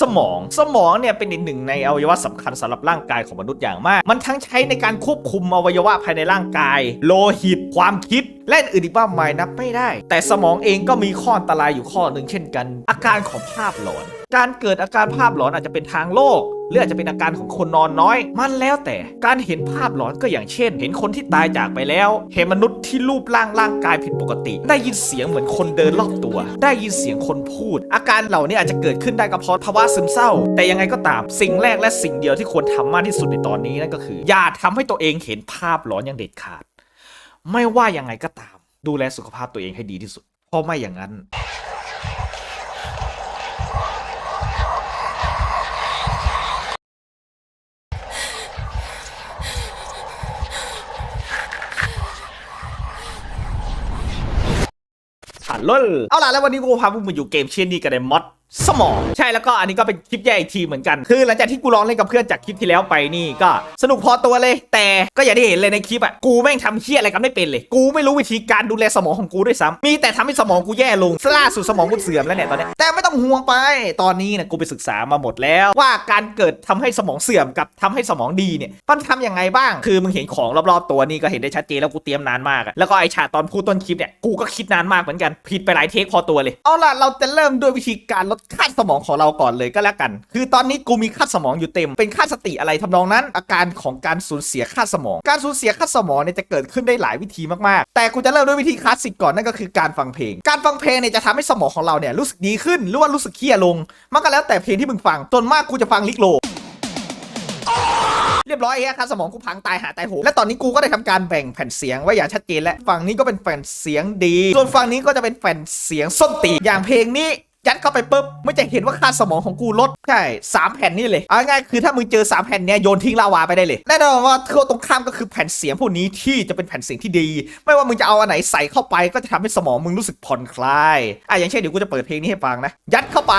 สมอง สมองเนี่ยเป็นอีกหนึ่งในอวัยวะสำคัญสำหรับร่างกายของมนุษย์อย่างมาก มันทั้งใช้ในการควบคุมอวัยวะภายในร่างกาย โลหิต ความคิด และอื่นอีกมากมายนับไม่ได้ แต่สมองเองก็มีข้ออันตรายอยู่ข้อหนึ่งเช่นกัน อาการของภาพหลอน การเกิดอาการภาพหลอนอาจจะเป็นทางโลกหรืออาจจะเป็นอาการของคนนอนน้อย มันแล้วแต่การเห็นภาพหลอนก็อย่างเช่น เห็นคนที่ตายจากไปแล้ว เห็นมนุษย์ที่รูปร่างร่างกายผิดปกติ ได้ยินเสียงเหมือนคนเดินรอบตัว ได้ยินเสียงคนพูด อาการเหล่านี้อาจจะเกิดขึ้นได้ก็เพราะภาวะซึมเศร้า แต่ยังไงก็ตามสิ่งแรกและสิ่งเดียวที่ควรทำมากที่สุดในตอนนี้นั่นก็คือ อย่าทำให้ตัวเองเห็นภาพหลอนอย่างเด็ดขาด ไม่ว่ายังไงก็ตาม ดูแลสุขภาพตัวเองให้ดีที่สุดเพราะไม่อย่างนั้น ลโหลเอาล่ะแล้ววันนี้กูพาพวกมึงอยู่เกมเช่นนี้กันในมอด สมองใช่แล้วก็อันนี้ก็เป็นคลิปแยกอีกทีเหมือนกัน คือหลังจากที่กูลองเล่นกับเพื่อนจากคลิปที่แล้วไปนี่ก็สนุกพอตัวเลย แต่ก็อย่างที่เห็นเลยในคลิปอะกูแม่งทำเฮี้ยอะไรกันไม่เป็นเลย กูไม่รู้วิธีการดูแลสมองของกูด้วยซ้ำมีแต่ทำให้สมองกูแย่ลงล่าสุดสมองกูเสื่อมแล้วเนี่ยตอนนี้แต่ไม่ต้องห่วงไป ตอนนี้นี่ยกูไปศึกษามาหมดแล้ว ว่าการเกิดทำให้สมองเสื่อมกับทำให้สมองดีเนี่ยมันทำยังไงบ้าง คือมึงเห็นของรอบๆตัวนี่ก็เห็นได้ชัดเจนแล้วกูเตรียมนานมากแล้วก็ไอฉากตอนพูดต้นคลิปเนี่ยกูก็คิดนานมากเหมือนกันผิดไปหลายเทคพอตัวเลยเอาล่ะเราจะเริ่มด้วยวิธีการลดค่าสมองของเราก่อนเลยก็แล้วกัน คือตอนนี้กูมีค่าสมองอยู่เต็ม เป็นค่าสติอะไรทำนองนั้น อาการของการสูญเสียค่าสมอง การสูญเสียค่าสมองเนี่ยจะเกิดขึ้นได้หลายวิธีมากๆ แต่กูจะเริ่มด้วยวิธีคลาสสิกก่อนนั่นก็คือการฟังเพลง การฟังเพลงเนี่ยจะทำให้สมองของเราเนี่ยรู้สึกดีขึ้นหรือว่ารู้สึกเครียดลง มันก็แล้วแต่เพลงที่มึงฟังส่วนมากกูจะฟังลิกโลเรียบร้อยเฮียค่าสมองกูพังตายหาตายโหและตอนนี้กูก็ได้ทำการแบ่งแผ่นเสียงไว้อย่างชัดเจนแล้วฝั่งนี้ก็เป็นแผ่นเสียงดี ส่วนฝั่งนี้ก็จะเป็นแผ่นเสียงส้นตีอย่างเพลงนี้ ยัดเข้าไปปุ๊บไม่จะเห็นว่าค่าสมองของกูลดใช่สามแผ่นนี่เลยเอาง่ายๆคือถ้ามึงเจอสามแผ่นเนี้ยโยนทิ้งลาวาไปได้เลยแน่นอนว่าเท่าตรงข้ามก็คือแผ่นเสียงพวกนี้ที่จะเป็นแผ่นเสียงที่ดี ไม่ว่ามึงจะเอาอันไหนใส่เข้าไปก็จะทำให้สมองมึงรู้สึกผ่อนคลายอะอย่างเช่นเดี๋ยวกูจะเปิดเพลงนี้ให้ฟังนะ ยัดเข้าไป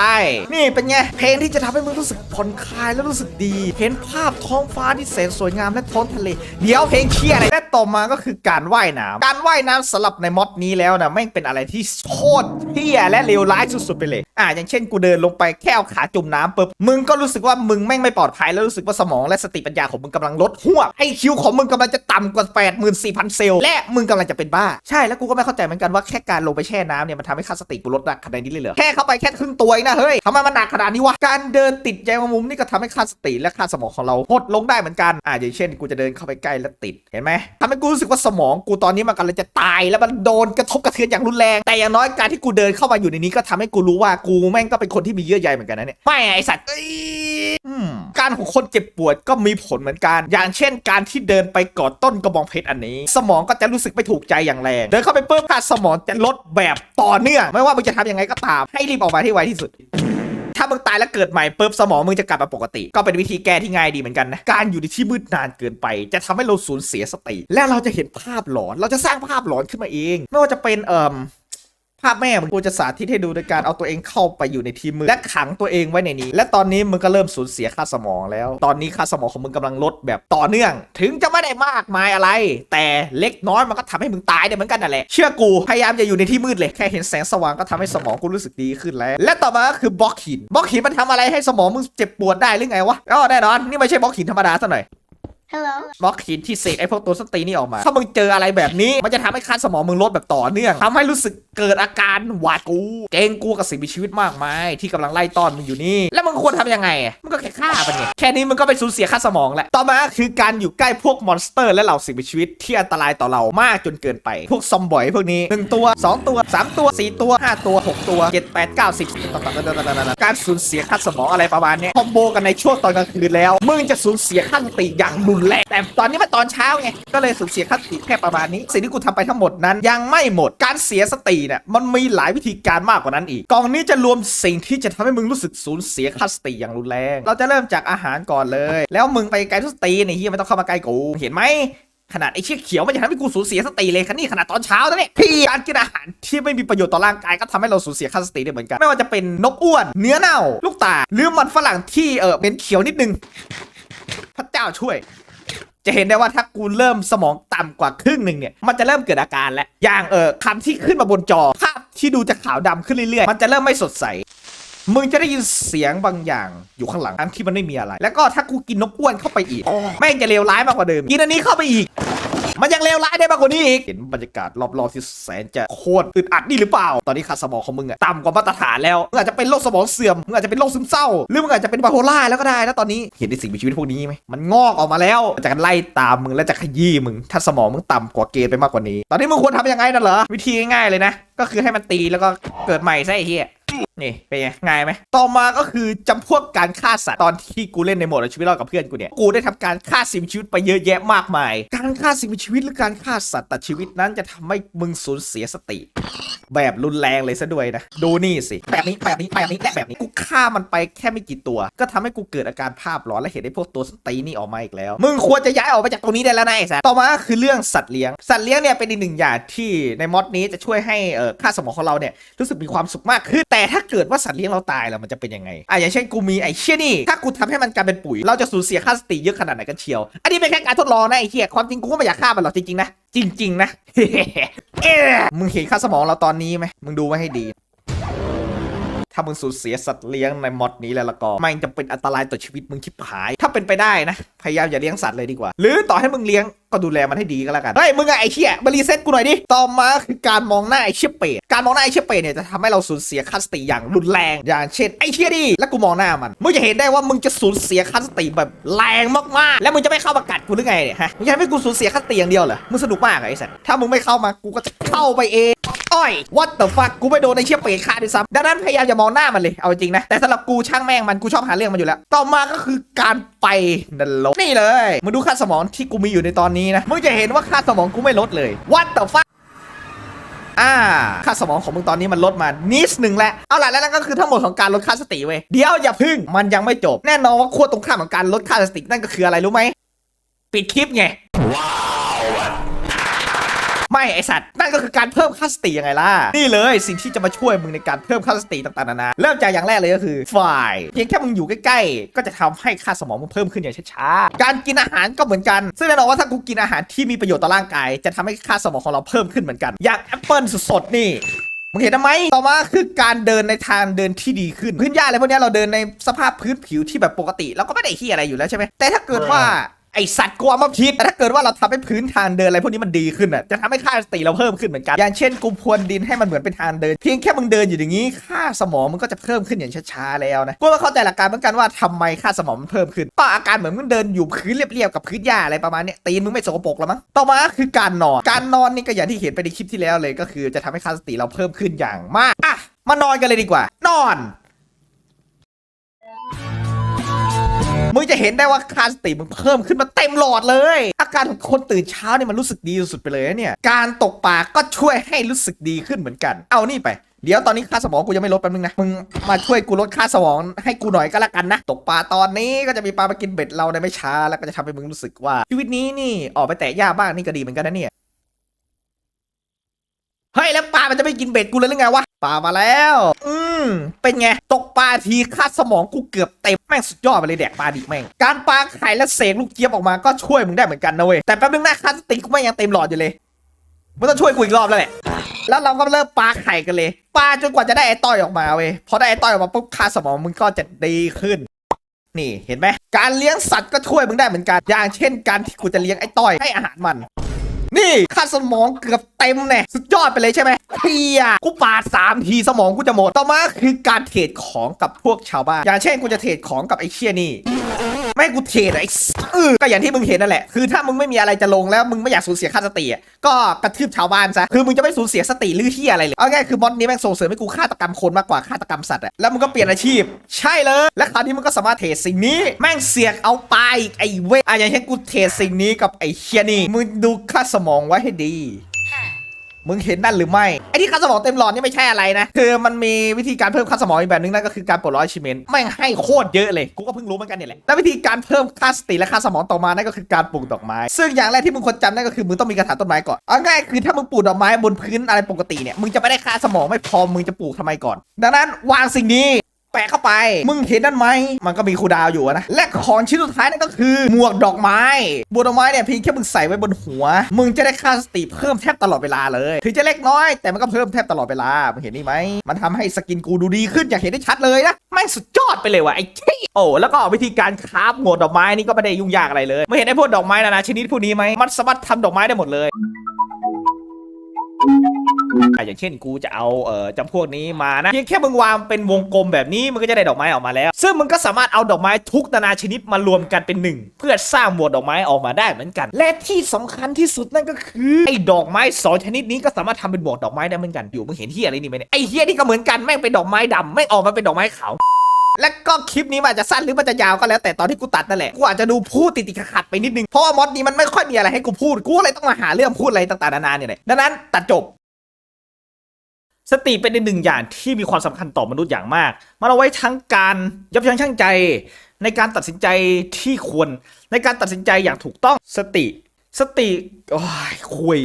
นี่เป็นไงเพลงที่จะทำให้มึงรู้สึกผ่อนคลายและรู้สึกดี เห็นภาพท้องฟ้าที่แสนสวยงามและท้องทะเลเดี๋ยวเพลงเคียอะไรและต่อมาก็คือการว่ายน้ำการว่ายน้ำสำหรับในมอดนี้แล้วนะแม่งเป็นอะไรที่โคตรเที่ยและเลวร้ายสุดๆไปเลย อะอย่างเช่นกูเดินลงไปแค่เอาขาจุ่มน้ำปุ๊บมึงก็รู้สึกว่ามึงแม่งไม่ปลอดภัยแล้วรู้สึกว่าสมองและสติปัญญาของมึงกำลังลดหัวไอคิวของมึงกำลังจะต่ำกว่า 84,000 เซลล์และมึงกำลังจะเป็นบ้า ใช่แล้วกูก็ไม่เข้าใจเหมือนกันว่าแค่การลงไปแช่น้ำเนี่ยมันทำให้ค่าสติกูลดหนักขนาดนี้เลยเหรอแค่เข้าไปแค่ครึ่งตัวนะเฮ้ยทำไมมันหนักขนาดนี้วะการเดินติดแยงมุมนี่ก็ทำให้ค่าสติและค่าสมองของเราหดลงได้เหมือนกันอ่าอย่างเช่น กูจะเดินเข้าไปใกล้แล้วติดเห็นไหมทำให้กูรู้สึกว่าสมองกูตอนนี้มันกำลังจะตายแล้วมันโดนกระทบกระเทือนอย่างรุนแรงแต่อย่างน้อยการที่กูเดินเข้ามาอยู่ในนี้ก็ทำให้กูรู้ว่ากูแม่งก็เป็นคนที่มีเยื่อใยเหมือนกันนะเนี่ยไม่ไอสัตว์เอ้ยอืมการของคนเจ็บปวดก็มีผลเหมือนกัน อย่างเช่น การที่เดินไปกอดต้นกระบองเพชรอันนี้ สมองก็จะรู้สึกไม่ถูกใจอย่างแรงเดินเข้าไปปุ๊บค่าสมองจะลดแบบต่อเนื่องไม่ว่ามึงจะทำยังไงก็ตาม ให้รีบออกมาที่ไวที่สุดถ้ามึงตายแล้วเกิดใหม่ปุ๊บสมองมึงจะกลับมาปกติ ก็เป็นวิธีแก้ที่ง่ายดีเหมือนกันนะ การอยู่ในที่มืดนานเกินไป จะทำให้เราสูญเสียสติ และเราจะเห็นภาพหลอน เราจะสร้างภาพหลอนขึ้นมาเอง ไม่ว่าจะเป็นเอ่ม ภาพแม่กูจะสาธิตให้ดูโดยการเอาตัวเองเข้าไปอยู่ในที่มืดและขังตัวเองไว้ในนี้ และตอนนี้มึงก็เริ่มสูญเสียค่าสมองแล้ว ตอนนี้ค่าสมองของมึงกำลังลดแบบต่อเนื่อง ถึงจะไม่ได้มากมายอะไร แต่เล็กน้อยมันก็ทำให้มึงตายได้เหมือนกันนั่นแหละเชื่อกูพยายามจะอยู่ในที่มืดเลยแค่เห็นแสงสว่างก็ทำให้สมองกูรู้สึกดีขึ้นแล้ว และต่อมาก็คือบล็อกหินบล็อกหินมันทำอะไรให้สมองมึงเจ็บปวดได้หรือไงวะอ๋อแน่นอนนี่ไม่ใช่บล็อกหินธรรมดาซะหน่อย Hello. บล็อกหินที่เศษไอ้พวกตัวสตีนี่ออกมา ถ้ามึงเจออะไรแบบนี้ มันจะทำให้ค่าสมองมึงลดแบบต่อเนื่องทำให้รู้สึกเกิดอาการหวาดกลัวเกรงกลัวกับสิ่งมีชีวิตมากมาย ที่กำลังไล่ต้อนมึงอยู่นี่ แล้วมึงควรทำยังไงมึงก็แค่ฆ่ามันไงแค่นี้มึงก็ไปสูญเสียค่าสมองแล้วต่อมาคือการอยู่ใกล้พวกมอนสเตอร์ และเหล่าสิ่งมีชีวิตที่อันตรายต่อเรามากจนเกินไป พวกซอมบอยพวกนี้หนึ่งตัวสองตัวสามตัวสี่ตัวห้าตัวหกตัวเจ็ดแปดเก้าสิบการสูญเสียค่าสมองอะไรประมาณนี้คอมโบกันในช่วงตอนกลางคืนแล้วมึงจะสูญเสียค่าสติอย่างรุนแรงแต่ตอนนี้มันตอนเช้าไงก็เลยสูญเสียค่าสติแค่ประมาณนี้ สิ่งที่กูทำไปทั้งหมดนั้น ยังไม่หมดการเสียสติเนี่ยมันมีหลายวิธีการมากกว่านั้นอีกกองนี้จะรวมสิ่งที่จะทำให้มึงรู้สึกสูญเสียค่าสติอย่างรุนแรง เราจะเริ่มจากอาหารก่อนเลย แล้วมึงไปไกลทุสตีนี่เฮียไม่ต้องเข้ามาใกล้กูเห็นไหมขนาดไอ้เชี่ยเขียวมันจะทำให้กูสูญเสียสติเลยคันนี่ขนาดตอนเช้าแล้วเนี่ยพี่การกินอาหารที่ไม่มีประโยชน์ต่อร่างกายก็ทำให้เราสูญเสียค่าสติได้เหมือนกัน ไม่ว่าจะเป็นนกอ้วน เนื้อเน่า ลูกตาหรือมันฝรั่งที่เออเป็นเขียวนิดนึงพระเจ้าช่วย จะเห็นได้ว่าถ้ากูเริ่มสมองต่ำกว่าครึ่งหนึ่งเนี่ย มันจะเริ่มเกิดอาการแล้ว อย่างเออคำที่ขึ้นมาบนจอ ภาพที่ดูจะขาวดำขึ้นเรื่อยๆ มันจะเริ่มไม่สดใส มึงจะได้ยินเสียงบางอย่างอยู่ข้างหลังทั้งที่มันไม่มีอะไร แล้วก็ถ้ากูกินนกอ้วนเข้าไปอีก แม่งจะเลวร้ายมากกว่าเดิม กินอันนี้เข้าไปอีก มันยังเลวร้ายได้มากกว่านี้อีก เห็นบรรยากาศรอบๆที่แสนจะโคตรอึดอัดนี่หรือเปล่า ตอนนี้ค่าสมองของมึงอะต่ำกว่ามาตรฐานแล้ว มึงอาจจะเป็นโรคสมองเสื่อม มึงอาจจะเป็นโรคซึมเศร้า หรือมึงอาจจะเป็นไบโพล่าแล้วก็ได้แล้วตอนนี้ เห็นในสิ่งมีชีวิตพวกนี้ไหมมันงอกออกมาแล้วจากไล่ตามมึงและจะขยี้มึง ถ้าสมองมึงต่ำกว่าเกณฑ์ไปมากกว่านี้ ตอนนี้มึงควรทำยังไงนั่นเหรอ วิธีง่ายๆเลยนะ ก็คือให้มันตีแล้วก็เกิดใหม่ซะไอ้เหี้ย นี่เป็นไงง่ายไหมต่อมาก็คือจำพวกการฆ่าสัตว์ตอนที่กูเล่นในโหมดเอาชีวิตรอดกับเพื่อนกูเนี่ยกูได้ทำการฆ่าสิ่งมีชีวิตไปเยอะแยะมากมาย การฆ่าสิ่งมีชีวิตหรือการฆ่าสัตว์ตัดชีวิตนั้นจะทำให้มึงสูญเสียสติ แบบรุนแรงเลยซะด้วยนะดูนี่สิแบบนี้แบบนี้แบบนี้และแบบนี้กูฆ่ามันไปแค่ไม่กี่ตัว ก็ทำให้กูเกิดอาการภาพหลอนและเห็นไอ้พวกตัวสตีนี่ออกมาอีกแล้ว มึงควรจะย้ายออกไปจากตรงนี้ได้แล้วนะไอ้สัสต่อมาก็คือเรื่องสัตว์เลี้ยงสัตว์เลี้ยงเนี่ยเป็นอีกหนึ่งอย่างที่ในมอดนี้จะช่วยให้เอ่อค่าสมองของเราเนี่ยรู้สึกมีความสุขมากขึ้นแต่ถ้าเกิดว่าสัตว์เลี้ยงเราตายแล้วมันจะเป็นยังไงอะอย่างเช่นกูมีไอ้เชี่ยนี่ ถ้ากูทำให้มันกลายเป็นปุ๋ย เราจะสูญเสียค่าสติเยอะขนาดไหนกันเชียว อันนี้เป็นแค่การทดลองนะไอ้เชี่ยความจริงกูก็ไม่อยากฆ่ามันหรอกจริงๆนะ จริง ๆ นะเอ๊ะมึงเห็นค่าสมองเราตอนนี้ไหมมึงดูไว้ให้ดี ถ้ามึงสูญเสียสัตว์เลี้ยงในมอดนี้แล้วละก็มันจะเป็นอันตรายต่อชีวิตมึงชิบหาย ถ้าเป็นไปได้นะ พยายามอย่าเลี้ยงสัตว์เลยดีกว่า หรือต่อให้มึงเลี้ยงก็ดูแลมันให้ดีก็แล้วกัน เฮ้ย มึงอะไอ้เชี่ยมารีเซ็ตกูหน่อยดิ ต่อมาคือการมองหน้าไอ้เชี่ยเป็ดการมองหน้าไอ้เชี่ยเป็ดเนี่ยจะทำให้เราสูญเสียคัสติอย่างรุนแรง อย่างเช่นไอ้เชี่ยดิ แล้วกูมองหน้ามัน มึงจะเห็นได้ว่ามึงจะสูญเสียคัสติแบบแรงมากๆ แล้วมึงจะไม่เข้ามากัดกูหรือไงเนี่ยฮะ มึงจะให้กูสูญเสียคัสติอย่างเดียวเหรอ มึงสนุกมากไอ้สัสถ้ามึงไม่เข้ามา กูก็จะเข้าไปเอง อ้อย what the fuck กูไม่โดนไอ้เชี่ยเปรตฆ่าด้วยซ้ำดังนั้นพยายามอย่ามองหน้ามันเลยเอาจริงนะ แต่สำหรับกูช่างแม่งมันกูชอบหาเรื่องมันอยู่แล้ว ต่อมาก็คือการไปนรกนี่เลยมึงดูค่าสมองที่กูมีอยู่ในตอนนี้นะมึงจะเห็นว่าค่าสมองกูไม่ลดเลย what the fuck อ่าค่าสมองของมึงตอนนี้มันลดมานิดหนึ่งแล้วเอาล่ะแล้วนั่นก็คือทั้งหมดของการลดค่าสติเว้ยเดี๋ยวอย่าพึ่งมันยังไม่จบ แน่นอนว่าขั้วตรงข้ามของการลดค่าสตินั่นก็คืออะไรรู้ไหมปิดคลิปไง ไม่ไอสัตว์นั่นก็คือการเพิ่มค่าสติยังไงล่ะนี่เลยสิ่งที่จะมาช่วยมึงในการเพิ่มค่าสติต่างๆนานาเริ่มจากอย่างแรกเลยก็คือฝ่ายเพียงแค่มึงอยู่ใกล้ๆ ก็จะทำให้ค่าสมองมึงเพิ่มขึ้นอย่างช้าๆการกินอาหารก็เหมือนกัน ซึ่งแน่นอนว่าถ้ากูกินอาหารที่มีประโยชน์ต่อร่างกาย จะทำให้ค่าสมองของเราเพิ่มขึ้นเหมือนกันอย่างแอปเปิลสดๆนี่มึงเห็นไหมต่อมาคือการเดินในทางเดินที่ดีขึ้น พื้นหญ้าอะไรพวกนี้เราเดินในสภาพพื้นผิวที่แบบปกติ เราก็ไม่ได้ที่อะไรอยู่แล้วใช่ไหมแต่ถ้าเกิดว่า ไอสัตว์กลัวมาพิษแต่ถ้าเกิดว่าเราทำให้พื้นทางเดินอะไรพวกนี้มันดีขึ้นอะจะทำให้ค่าสติเราเพิ่มขึ้นเหมือนกัน อย่างเช่นกูพรวนดินให้มันเหมือนเป็นทางเดิน เพียงแค่มึงเดินอยู่อย่างนี้ ค่าสมองมันก็จะเพิ่มขึ้นอย่างช้าๆแล้วนะกูก็เข้าใจหลักการเหมือนกันว่าทำไมค่าสมองมันเพิ่มขึ้นก็อาการเหมือนมึงเดินอยู่พื้นเรียบๆกับพื้นหญ้าอะไรประมาณเนี้ยตีนมึงไม่สกปรกแล้วมั้งต่อมาคือการนอน การนอนนี่ก็อย่างที่เห็นไปในคลิปที่แล้วเลย ก็คือจะทำให้ค่าสติเราเพิ่มขึ้นอย่างมากอะมานอนกันเลยดีกว่า นอน มึงจะเห็นได้ว่าค่าสติมึงเพิ่มขึ้นมาเต็มหลอดเลย อาการของคนตื่นเช้าเนี่ยมันรู้สึกดีสุดๆไปเลยเนี่ย การตกปลาก็ช่วยให้รู้สึกดีขึ้นเหมือนกัน เอานี่ไปเดี๋ยวตอนนี้ค่าสมองกูยังไม่ลดแป๊บนึงนะ มึงมาช่วยกูลดค่าสมองให้กูหน่อยก็แล้วกันนะ ตกปลาตอนนี้ก็จะมีปลามากินเบ็ดเราในไม่ช้า แล้วก็จะทำให้มึงรู้สึกว่าชีวิตนี้นี่ออกไปแตะหญ้าบ้างนี่ก็ดีเหมือนกันนะเนี่ย เฮ้ยแล้วปลามันจะไม่กินเบ็ดกูเลยหรือไงวะปลามาแล้ว อืมเป็นไง ตกปลาทีค่าสมองกูเกือบเต็มแม่งสุดยอดไปเลยแดกปลาดิแม่ง การปลาไข่และเสกลูกเจี๊ยบออกมาก็ช่วยมึงได้เหมือนกันนะเว้ย แต่แป๊บนึงนะคาสติกูไม่งยังเต็มหลอดอยู่เลยมึงต้องช่วยกูอีกรอบแล้วแหละ แล้วเราก็เริ่มปลาไข่กันเลย ปลาจนกว่าจะได้ไอ้ต้อยออกมาเว้ย พอได้ไอ้ต้อยออกมาปุ๊บค่าสมองมึงก็จะดีขึ้นนี่เห็นไหมการเลี้ยงสัตว์ก็ช่วยมึงได้เหมือนกัน อย่างเช่นการที่กูจะเลี้ยงไอ้ต้อยให้อาหารมัน นี่ค่าสมองเกือบเต็มแน่สุดยอดไปเลยใช่ไหมเฮียกูปาดสามทีสมองกูจะหมด ต่อมาคือการเทรดของกับพวกชาวบ้านอย่างเช่นกูจะเทรดของกับไอ้เชี่ยนี่ไม่กูเทรดไอ้เออก็อย่างที่มึงเห็นนั่นแหละ คือถ้ามึงไม่มีอะไรจะลงแล้วมึงไม่อยากสูญเสียค่าสติอะก็กระทืบชาวบ้านซะ คือมึงจะไม่สูญเสียสติหรือที่อะไรเลย เอาง่ายคือมอนนี้แม่งส่งเสริมให้กูฆาตกรรมคนมากกว่าฆาตกรรมสัตว์อะแล้วมึงก็เปลี่ยนอาชีพ ใช่เลย และคราวนี้มึงก็สามารถเทรดสิ่งนี้ แม่งเสียกเอาไปไอ้เว้ยอะอย่างเช่นกูเทรดสิ่งนี้กับไอ้เชียนี่ มึงดูค่าสมองไว้ให้ดี มึงเห็นนั่นหรือไม่ไอ้ที่ค่าสมองเต็มหลอดนี่ไม่ใช่อะไรนะ คือมันมีวิธีการเพิ่มค่าสมองอีกแบบนึงนั่นก็คือการปลดล็อกชิเมนแม่งให้โคตรเยอะเลย กูก็เพิ่งรู้เหมือนกันเนี่ยแหละแล้ววิธีการเพิ่มค่าสติและค่าสมองต่อมานั่นก็คือการปลูกดอกไม้ ซึ่งอย่างแรกที่มึงควรจำนั่นก็คือมึงต้องมีกระถางต้นไม้ก่อนเอาง่ายคือถ้ามึงปลูกดอกไม้บนพื้นอะไรปกติเนี่ยมึงจะไม่ได้ค่าสมองไม่พอมึงจะปลูกทำไมก่อน ดังนั้นวางสิ่งนี้ แปะเข้าไป มึงเห็นนั่นไหม มันก็มีคูดาวอยู่นะ และของชิ้นสุดท้ายนั่นก็คือ หมวกดอกไม้หมวกดอกไม้เนี่ยเพียงแค่มึงใส่ไว้บนหัว มึงจะได้ค่าสติเพิ่มแทบตลอดเวลาเลย ถึงจะเล็กน้อย แต่มันก็เพิ่มแทบตลอดเวลา มึงเห็นนี่ไหม มันทำให้สกินกูดูดีขึ้นอย่างเห็นได้ชัดเลยนะแม่สุดยอดไปเลยว่ะไอ้เชี่ยโอ้ แล้วก็วิธีการคราฟหมวกดอกไม้นี่ก็ไม่ได้ยุ่งยากอะไรเลย ไม่เห็นไอ้พวกดอกไม้นานาชนิดพวกนี้ไหมมันสามารถทำดอกไม้ได้หมดเลย อะอย่างเช่นกูจะเอาเอ่อจำพวกนี้มานะเพียงแค่มึงวางเป็นวงกลมแบบนี้มันก็จะได้ดอกไม้ออกมาแล้ว ซึ่งมึงก็สามารถเอาดอกไม้ทุกนานาชนิดมารวมกันเป็นหนึ่งเพื่อสร้างหมวดดอกไม้ออกมาได้เหมือนกัน และที่สำคัญที่สุดนั่นก็คือไอ้ดอกไม้สองชนิดนี้ก็สามารถทำเป็นหมวดดอกไม้ได้เหมือนกันอยู่มึงเห็นเฮียอะไรนี่ไหมเนี่ยไอ้เฮียนี่ก็เหมือนกันแม่งเป็นดอกไม้ดำแม่งออกมาเป็นดอกไม้ขาวและก็คลิปนี้มันจะสั้นหรือมันจะยาวก็แล้วแต่ตอนที่กูตัดนั่นแหละ กูอาจจะดูพูดติดติดขัดไปนิดนึง เพราะว่ามอดนี้มันไม่ค่อยมีอะไรให้กูพูด กูเลยต้องมาหาเรื่องพูดอะไรต่างๆนานาเนี่ยดังนั้นตัดจบ สติเป็นหนึ่งอย่างที่มีความสำคัญต่อมนุษย์อย่างมาก มันเอาไว้ทั้งการยับยั้งชั่งใจ ในการตัดสินใจที่ควร ในการตัดสินใจอย่างถูกต้องสติ สติโอ้ยคุย